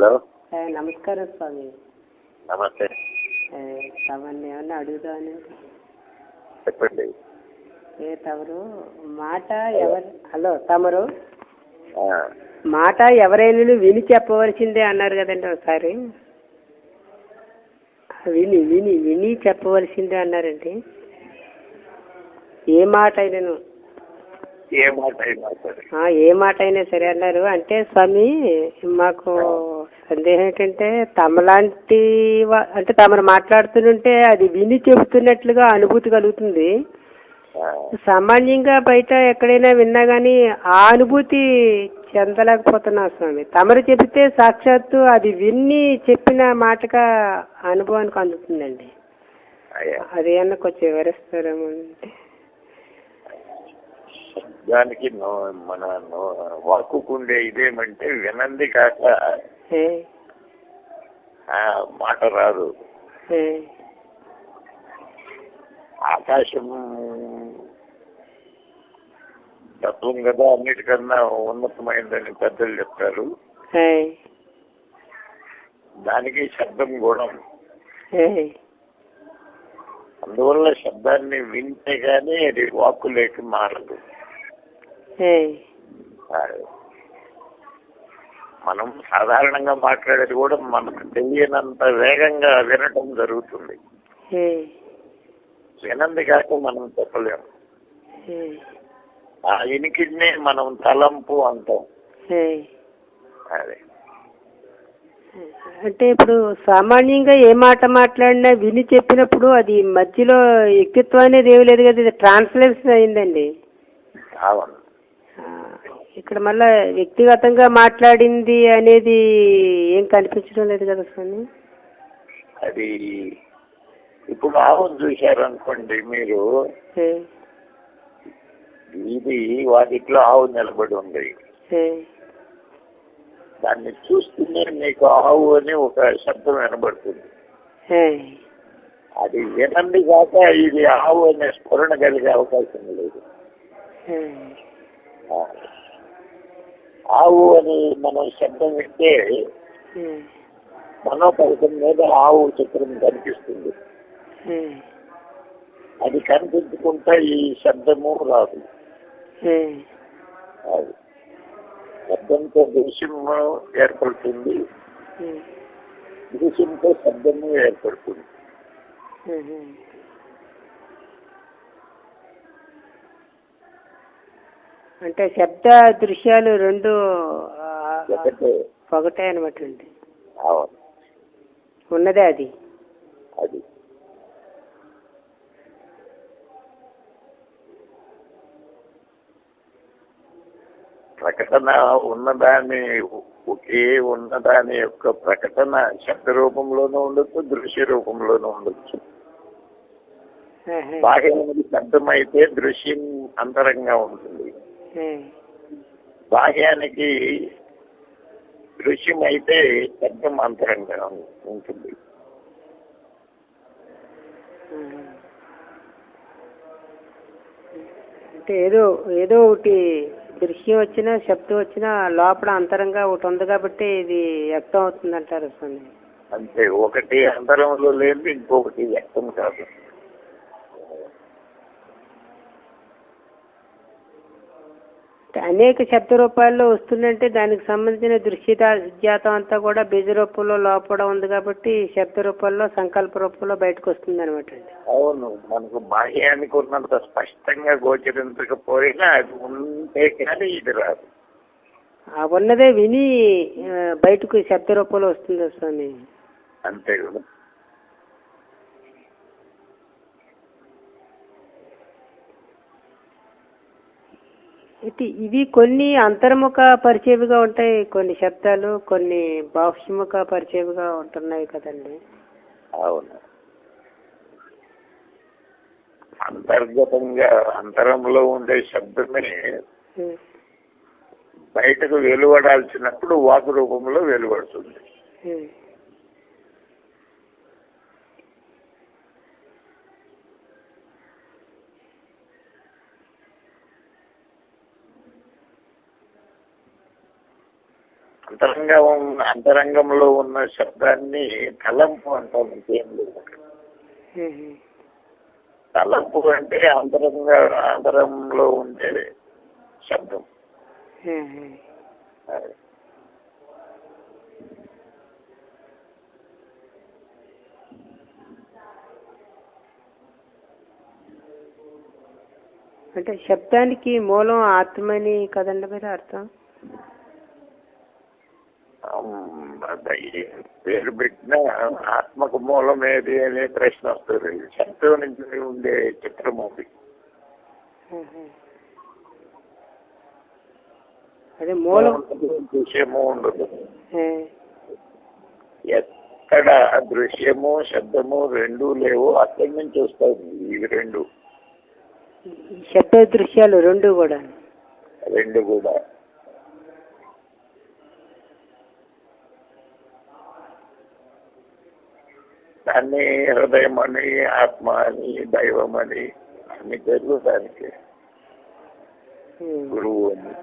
Hello. నమస్కారం స్వామి. నమస్తే. ఏ, తమరిని ఏమన్నా అడుగుదామని. చెప్పండి. ఏ తమరు మాట ఎవరు హలో తమరు? మాట ఎవరైనా విని చెప్పవలసిందే అన్నారు కదండి ఒకసారి. విని విని విని చెప్పవలసిందే అన్నారండి. ఏ మాట అయినను? ఏ మాట అయినా సరే. ఏ మాట అయినా సరే అన్నారు. అంటే స్వామి మాకు సందేహం ఏంటంటే తమలాంటి అంటే తమరు మాట్లాడుతుంటే అది విని చెబుతున్నట్లుగా అనుభూతి కలుగుతుంది. సామాన్యంగా బయట ఎక్కడైనా విన్నా కానీ ఆ అనుభూతి చెందలేకపోతున్నా స్వామి. తమరు చెబితే సాక్షాత్తు అది విన్ని చెప్పిన మాటగా అనుభవానికి అందుతుందండి. అయ్యా. అది అన్న కొంచెం వివరిస్తారేమో అంటే. శబ్దానికి నో మన నో వాక్కుకుండే ఇదేమంటే వినంది కాక. మాట రాదు. ఆకాశం తత్వం కదా అన్నిటికన్నా ఉన్నతమైందని పెద్దలు చెప్తారు. దానికి శబ్దం గుణం అందువల్ల శబ్దాన్ని వింటే గానీ అది వాక్కులేకి మారదు. మనం సాధారణంగా మాట్లాడేది కూడా మనకు తెలియనంత వేగంగా వినటం జరుగుతుంది. వినంది కాక మనం చెప్పలేము ఆ వినికిడినే మనం తలంపు అంటాం. అదే. అంటే ఇప్పుడు సామాన్యంగా ఏ మాట మాట్లాడినా విని చెప్పినప్పుడు అది మధ్యలో వ్యక్తిత్వం అనేది ఏమి లేదు కదా ఇది ట్రాన్స్లేషన్ అయిందండి. అవును ఆ, ఇక్కడ మళ్ళా వ్యక్తిగతంగా మాట్లాడింది అనేది ఏం కనిపించడం లేదు కదా స్వామి? అది ఇప్పుడు ఆవును చూశారు అనుకోండి మీరు ఇది వాటిలో ఆవు నిలబడి ఉంది. దాన్ని చూస్తూనే మీకు ఆవు అని ఒక శబ్దం వినబడుతుంది. అది వినంది కాక ఇది ఆవు అనే స్ఫురణ కలిగే అవకాశం లేదు. ఆవు అని మనం శబ్దం వింటే ఏ, మనోపరితం మీద ఆవు చిత్రం కనిపిస్తుంది. అది కనిపించుకుంటే ఈ శబ్దము రాదు. శబ్దంతో దృశ్యము ఏర్పడుతుంది. దృశ్యంతో శబ్దము ఏర్పడుతుంది. అంటే శబ్ద దృశ్యాలు రెండు ఒకటే. అనమాట అండి అవును. ఉన్నదే అది. అది. ప్రకటన ఉన్నదాని ఒకే ఉన్నదాని యొక్క ప్రకటన శబ్ద రూపంలోనూ ఉండొచ్చు దృశ్య రూపంలోనూ ఉండొచ్చు. ఆహా. బాహ్యానికి శబ్దమైతే దృశ్యం అంతరంగా ఉంటుంది. బాహ్యానికి దృశ్యం అయితే శబ్దం అంతరంగా ఉంటుంది. అంటే ఏదో ఏదో ఒకటి దృశ్యం వచ్చినా శబ్దం వచ్చినా లోపల అంతరంగా ఒకటి ఉంది కాబట్టి ఇది వ్యక్తం అవుతుంది అంటారు స్వామి అంతే ఒకటి అంతరంలో లేదు ఇంకొకటి వ్యక్తం కాదు అనేక శబ్ద రూపాల్లో వస్తుందంటే దానికి సంబంధించిన దృశ్యజాతం అంతా కూడా బీజ రూపంలో లోపల ఉంది కాబట్టి శబ్ద రూపంలో సంకల్ప రూపంలో బయటకు వస్తుంది అనమాట అవును మనకు బాహ్యానికి ఉన్నంత స్పష్టంగా గోచరించకపోయినా అది ఉంటే కానీ ఇది రాదు. ఆ ఉన్నదే విని బయటకు శబ్ద రూపంలో వస్తుంది స్వామి? అంతే కదా. అయితే ఇవి కొన్ని అంతర్ముఖ పరిచయగా ఉంటాయి కొన్ని శబ్దాలు కొన్ని బాహ్యముఖ పరిచయగా ఉంటున్నాయి కదండి. అవును. అంతర్గతంగా అంతరంలో ఉండే శబ్దమే. బయటకు వెలువడాల్సినప్పుడు వాకు రూపంలో వెలువడుతుంది. అంతరంగం అంతరంగంలో ఉన్న శబ్దాన్ని తలంపు అంటాం ఇంకేం లేదు. తలంపు అంటే అంతరంగ అంతరంలో ఉండే శబ్దం. అంటే శబ్దానికి మూలం ఆత్మని కదండి మీరు అర్థం పేరు పెట్టిన ఆత్మకు మూలం ఏది అనే ప్రశ్న వస్తుంది. శబ్దం నుంచి ఉండే చిత్రం అది. ఉహు. అదే మూలం. దృశ్యము ఉండదు. ఎక్కడ దృశ్యము శబ్దము రెండు లేవు. అక్కడి నుంచి వస్తాయి ఇవి రెండు. శబ్ద దృశ్యాలు రెండు కూడా రెండు కూడా. దాన్ని హృదయం అని ఆత్మ అని దైవం అని అన్ని పేర్లు దానికి. గురువు అని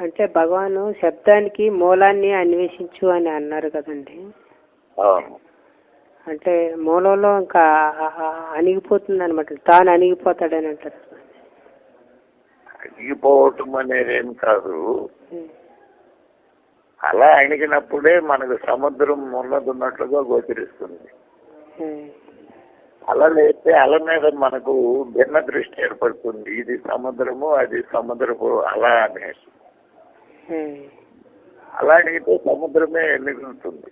అంటే భగవాను శబ్దానికి మూలాన్ని అన్వేషించు అని అన్నారు కదండి. అంటే మూలంలో ఇంకా అణిగిపోతుంది అనమాట తాను అణిగిపోతాడని అంటారు. అడిగిపోవటం అనేది ఏం కాదు. అలా అణిగినప్పుడే మనకు సముద్రం ఉన్నది ఉన్నట్లుగా గోచరిస్తుంది. అల లేస్తే అల మీద మనకు భిన్న దృష్టి ఏర్పడుతుంది. ఇది సముద్రము అది సముద్రపు అల అనేసి ఉమ్. అలా అడిగితే సముద్రమే మిగులుతుంది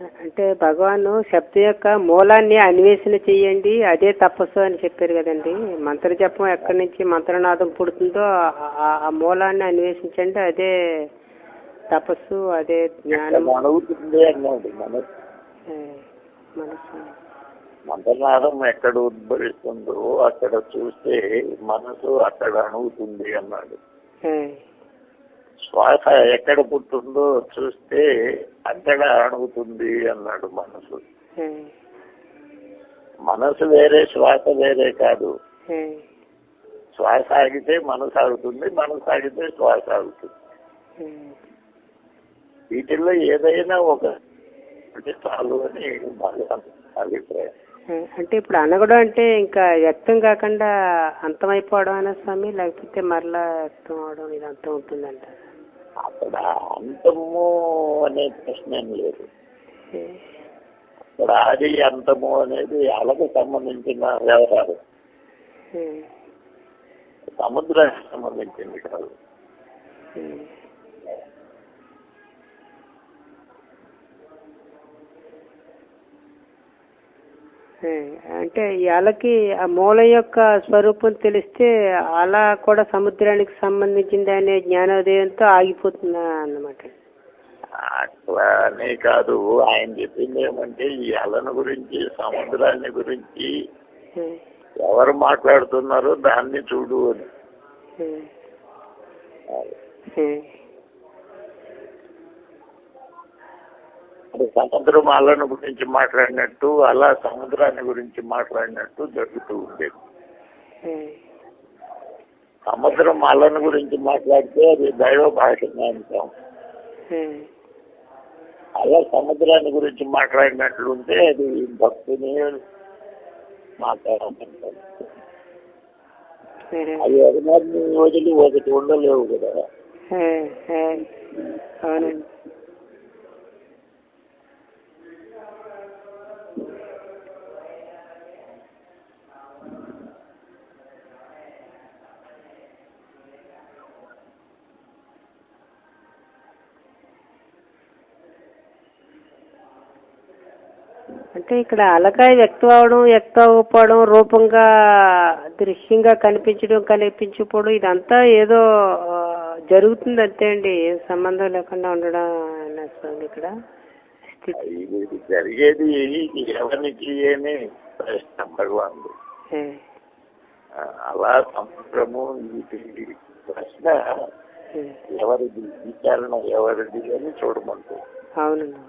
అంటే భగవాను శబ్ద యొక్క మూలాన్ని అన్వేషణ చెయ్యండి అదే తపస్సు అని చెప్పారు కదండి. మంత్ర జపం ఎక్కడి నుంచి మంత్రనాదం పుడుతుందో ఆ- మూలాన్ని అన్వేషించండి అదే తపస్సు అదే జ్ఞానం. మనసు. మంత్రనాదం ఎక్కడ ఉద్భవిస్తుందో అక్కడ చూస్తే మనసు అక్కడ అణుగుతుంది అన్నాడు. శ్వాస ఎక్కడ పుట్టిందో చూస్తే అక్కడ అణుగుతుంది అన్నాడు మనసు. మనసు వేరే శ్వాస వేరే కాదు. శ్వాస ఆగితే మనసు ఆగుతుంది మనసు ఆగితే శ్వాస ఆగుతుంది. వీటిల్లో ఏదైనా ఒక చాలు అని అభిప్రాయం. అంటే ఇప్పుడు అనగడం అంటే ఇంకా వ్యక్తం కాకుండా అంతమైపోవడం అనే స్వామి? లేకపోతే మరలా వ్యక్తం అవడం ఇది అంతం ఉంటుందంట అక్కడ అంతము అనే ప్రశ్న ఏం లేదు. అక్కడ ఆది అంతము అనేది అలకు సంబంధించిన వ్యవహారం. సముద్రానికి సంబంధించింది కాదు. అంటే అలకి ఆ మూలం యొక్క స్వరూపం తెలిస్తే అలా కూడా సముద్రానికి సంబంధించింది అనే జ్ఞానోదయంతో ఆగిపోతుంది అన్నమాట? అట్లానే కాదు. ఆయన చెప్పింది ఏమంటే ఈ అలను గురించి సముద్రాన్ని గురించి ఎవరు మాట్లాడుతున్నారో దాన్ని చూడు అని ఏ, ఏ, అది సముద్రం అలను గురించి మాట్లాడినట్టు అలా సముద్రాన్ని గురించి మాట్లాడినట్టు జరుగుతూ ఉండేది. సముద్రం అలను గురించి మాట్లాడితే అది దైవ భాషంగా అంటాం అలా సముద్రాన్ని గురించి మాట్లాడినట్లుంటే అది భక్తిని మాట్లాడమంటాం అది ఒకదాన్ని వదిలి ఒకటి ఉండలేవు కదా. అవునండి. అంటే ఇక్కడ అలకాయ వ్యక్తం అవడం వ్యక్తం అవ్వకపోవడం రూపంగా దృశ్యంగా కనిపించడం కనిపించకపోవడం ఇదంతా ఏదో జరుగుతుంది అంతే అండి. ఏ సంబంధం లేకుండా ఉండడం స్వామి ఇక్కడ జరిగేది ఎవరికి అని ఏ, ఆ, అలా ఇది ప్రశ్న ఎవరిది విచారణ ఎవరిది అని చూడమంటూ అవునండి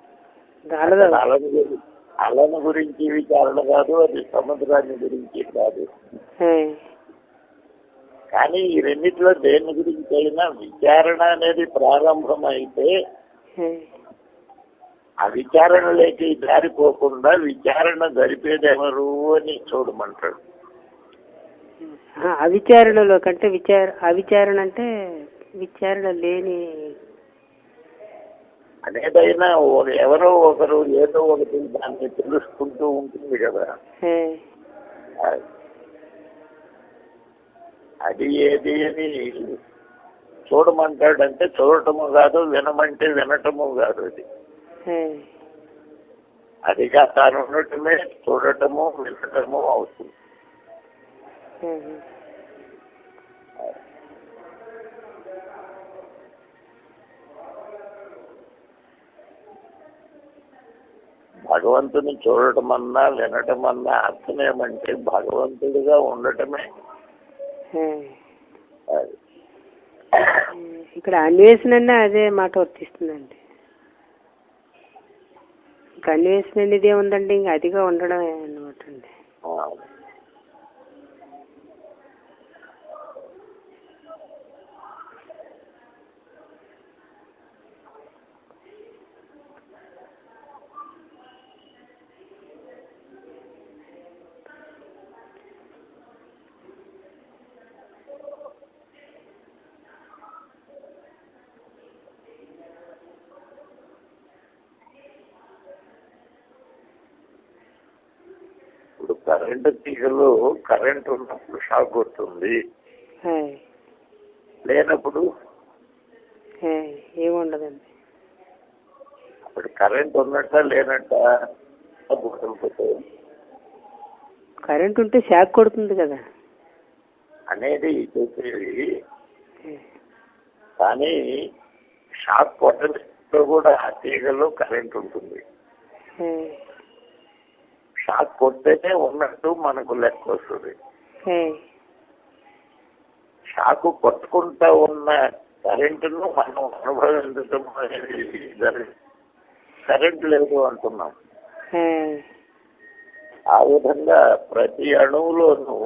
అలను గురి- అలను గురించి విచారణ కాదు అది సముద్రాన్ని గురించి కాదు. కానీ ఈ రెండిట్లో దేని గురించి అయినా విచారణ అనేది ప్రారంభం అయితే ఆ విచారణలోకి జారిపోకుండా విచారణ జరిపేది ఎవరు అని చూడమంటాడు. ఆ, అవిచారణలో కంటే విచార అవిచారణ అంటే విచారణ లేని అనేదైనా ఎవరో ఒకరు ఏదో ఒకటి దాన్ని తెలుసుకుంటూ ఉంటుంది కదా. అది- ఏది అని చూడమంటాడంటే చూడటము కాదు వినమంటే వినటము కాదు అది. అదిగా తాను ఉండటమే చూడటము వినటము అవుతుంది. భగవంతుని చూడటం అన్నా వినటం అన్నా అర్థం ఏమంటే భగవంతుడిగా ఉండటమే. ఇక్కడ అన్వేషణ అదే మాట వర్తిస్తుందండి. ఇంకా అన్వేషణ అనేది ఏముందండి? ఇంకా అదిగా ఉండడమే అనమాట అండి ఆ. ఇప్పుడు కరెంటు తీగలు కరెంట్ ఉన్నప్పుడు షాక్ కొడుతుంది. లేనప్పుడు? ఏముండదండి. అప్పుడు కరెంట్ ఉన్నట్ట లేనట్ట? కరెంట్ ఉంటే షాక్ కొడుతుంది కదా. అనేది చెప్పేది కానీ షాక్ కొట్టడంలో కూడా తీగలో కరెంట్ ఉంటుంది. షాక్ కొడితేనే ఉన్నట్టు మనకు లెక్క వస్తుంది. షాకు కొట్టుకుంటా ఉన్న కరెంటును మనం అనుభవించడం అనేది. కరెంట్ లేదు అంటున్నాం. ఆ విధంగా ప్రతి అణువులోనూ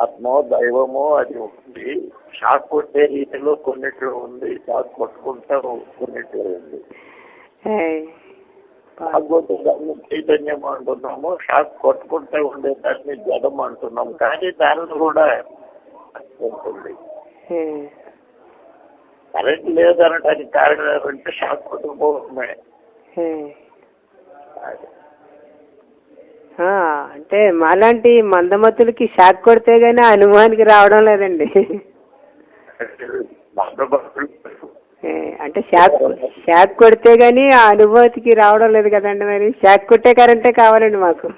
ఆత్మో దైవమో అది ఉంది. షాక్ కొట్టే రీతిలో కొన్నిట్లో ఉంది. షాక్ కొట్టుకుంటా కొన్నిట్లో ఉంది. దాన్ని చైతన్యం అంటున్నాము షాక్ కొట్టుకుంటా ఉండే దాన్ని జడం అంటున్నాం కానీ దానిలో కూడా ఉంటుంది. కరెంట్ లేదనడానికి కారణం ఏమంటే షాక్ కొట్టుకుపోవడమే. అంటే మాలాంటి మందమతులకి షాక్ కొడితే గానీ ఆ అనుభవానికి రావడం లేదండి. మందభక్తులు ఏ, అంటే షాక్ షాక్ కొడితే గానీ ఆ అనుభూతికి రావడం లేదు కదండి మరి. షాక్ కొట్టే కరెంటే కావాలండి మాకు.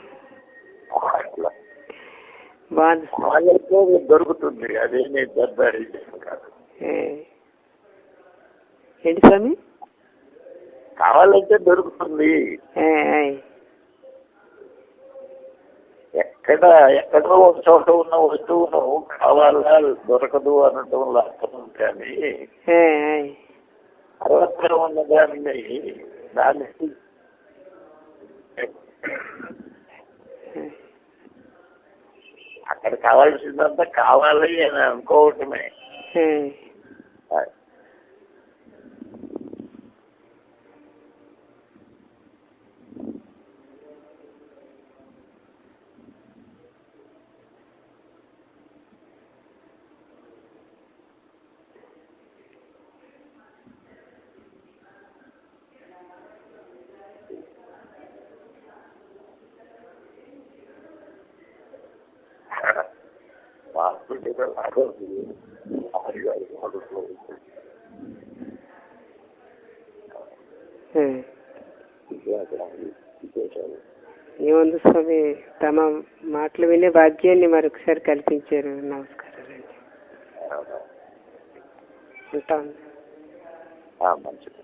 దొరుకుతుంది. అదేమి పెద్ద. ఏంటి స్వామి? కావాలంటే దొరుకుతుంది. ఎక్కడ ఎక్కడో ఒక చోట ఉన్న వస్తువును కావాలా దొరకదు అనటం అర్థం కానీ అరవత్తులో ఉన్న దాన్ని దాన్ని అక్కడ కావాల్సిందంతా కావాలి అని అనుకోవటమే. ఏముంది స్వామి తమ మాటలు వినే భాగ్యాన్ని మరొకసారి కల్పించారు. నమస్కారాలండి అవునా. ఉంటాం ఆ, మంచిది.